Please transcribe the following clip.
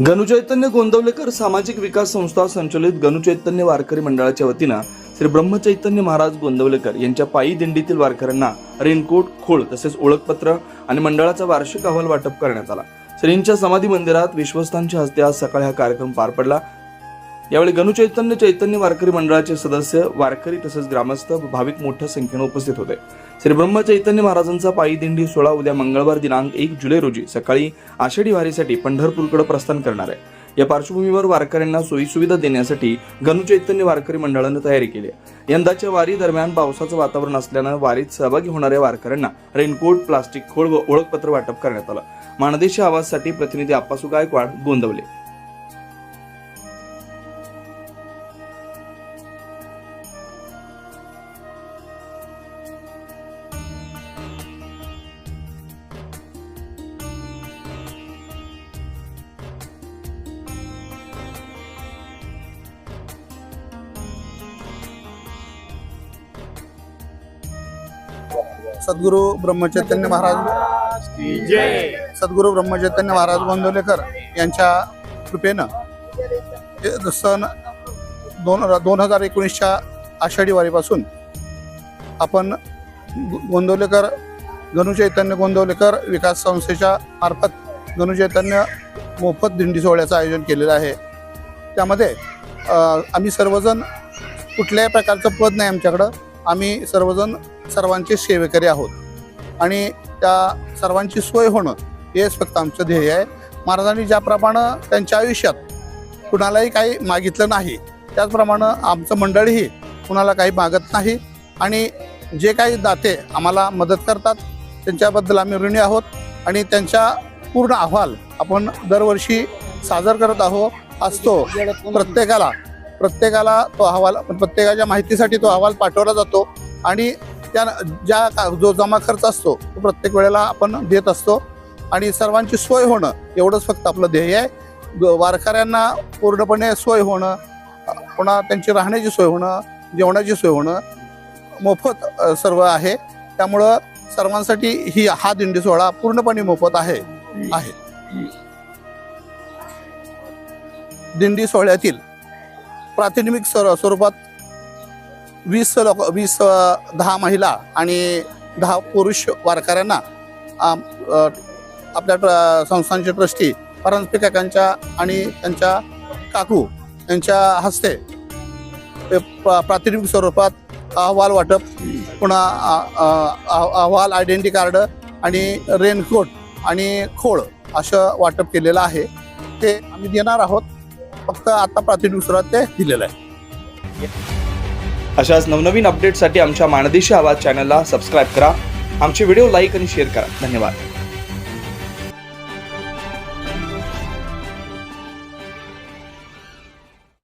गणुचैतन्य गोंदवलेकर सामाजिक विकास संस्था संचलित गणुचैतन्य वारकरी मंडळाच्या वतीनं श्री ब्रह्मचैतन्य महाराज गोंदवलेकर यांच्या पायी दिंडीतील वारकऱ्यांना रेनकोट खोळ तसेच ओळखपत्र आणि मंडळाचा वार्षिक अहवाल वाटप करण्यात आला. श्रींच्या समाधी मंदिरात विश्वस्तांच्या हस्ते आज सकाळी हा कार्यक्रम पार पडला. यावेळी गणू चैतन्य चैतन्य वारकरी मंडळाचे सदस्य वारकरी तसंच ग्रामस्थ भाविक मोठ्या संख्येने उपस्थित होते. श्री ब्रह्म चैतन्य महाराजांचा पायी दिंडी सोहळा उद्या मंगळवार दिनांक एक जुलै रोजी सकाळी आषाढी वारीसाठी पंढरपूरकडे प्रस्थान करणार आहे. या पार्श्वभूमीवर वारकऱ्यांना सोयीसुविधा देण्यासाठी गणुचैतन्य वारकरी मंडळानं तयारी केली आहे. यंदाच्या वारी दरम्यान पावसाचं वातावरण असल्यानं वारीत सहभागी होणाऱ्या वारकऱ्यांना रेनकोट प्लास्टिक खोळ व ओळखपत्र वाटप करण्यात आलं. माणदेशी आवाजसाठी प्रतिनिधी आप्पासू गायकवाड गोंदवले. सद्गुरू ब्रह्मचैतन्य महाराज सद्गुरू ब्रह्मचैतन्य महाराज गोंदवलेकर यांच्या कृपेनं सन दोन दोन हजार एकोणीसच्या आषाढी वारीपासून आपण गोंदवलेकर गणुचैतन्य गोंदवलेकर विकास संस्थेच्या मार्फत गणुचैतन्य मोफत दिंडी सोहळ्याचं आयोजन केलेलं आहे. त्यामध्ये आम्ही सर्वजण कुठल्याही प्रकारचं पद नाही आमच्याकडं. आम्ही सर्वजण सर्वांचे सेवेकरी आहोत. आणि त्या सर्वांची सोय होणं हेच फक्त आमचं ध्येय आहे. महाराजांनी ज्याप्रमाणे त्यांच्या आयुष्यात कुणालाही काही मागितलं नाही त्याचप्रमाणे आमचं मंडळही कुणाला काही मागत नाही. आणि जे काही दाते आम्हाला मदत करतात त्यांच्याबद्दल आम्ही ऋणी आहोत. आणि त्यांच्या पूर्ण अहवाल आपण दरवर्षी सादर करत आहोत असतो. प्रत्येकाला प्रत्येकाला तो अहवाल प्रत्येकाच्या माहितीसाठी तो अहवाल पाठवला जातो आणि त्या ज्या का- जो जमा खर्च असतो तो प्रत्येक वेळेला आपण देत असतो. आणि सर्वांची सोय होणं एवढंच फक्त आपलं ध्येय आहे. ग- वारकऱ्यांना पूर्णपणे सोय होणं पुन्हा त्यांची राहण्याची सोय होणं जेवणाची सोय होणं मोफत सर्व आहे. त्यामुळं सर्वांसाठी ही हा दिंडी सोहळा पूर्णपणे मोफत आहे आहे. दिंडी सोहळ्यातील प्रातिनिधिक स्वर स्वरूपात वीस लोक वीस दहा महिला आणि दहा पुरुष वारकऱ्यांना आपल्या ट्र- संस्थांचे ट्रस्टी परांजपे काकांच्या आणि त्यांच्या काकू यांच्या हस्ते प्रा- प्रातिनिधिक स्वरूपात अहवाल वाटप पुन्हा अहवाल आयडेंटिटी कार्ड आणि रेनकोट आणि खोळ असं वाटप केलेलं आहे. ते आम्ही देणार आहोत. फक्त आता प्राथमिक स्वरूपात ते दिलेलं आहे. अशाच नवनवीन अपडेटसाठी आमच्या माणदेशी आवाज चॅनलला सबस्क्राईब करा. आमचे व्हिडिओ लाईक आणि शेअर करा. धन्यवाद.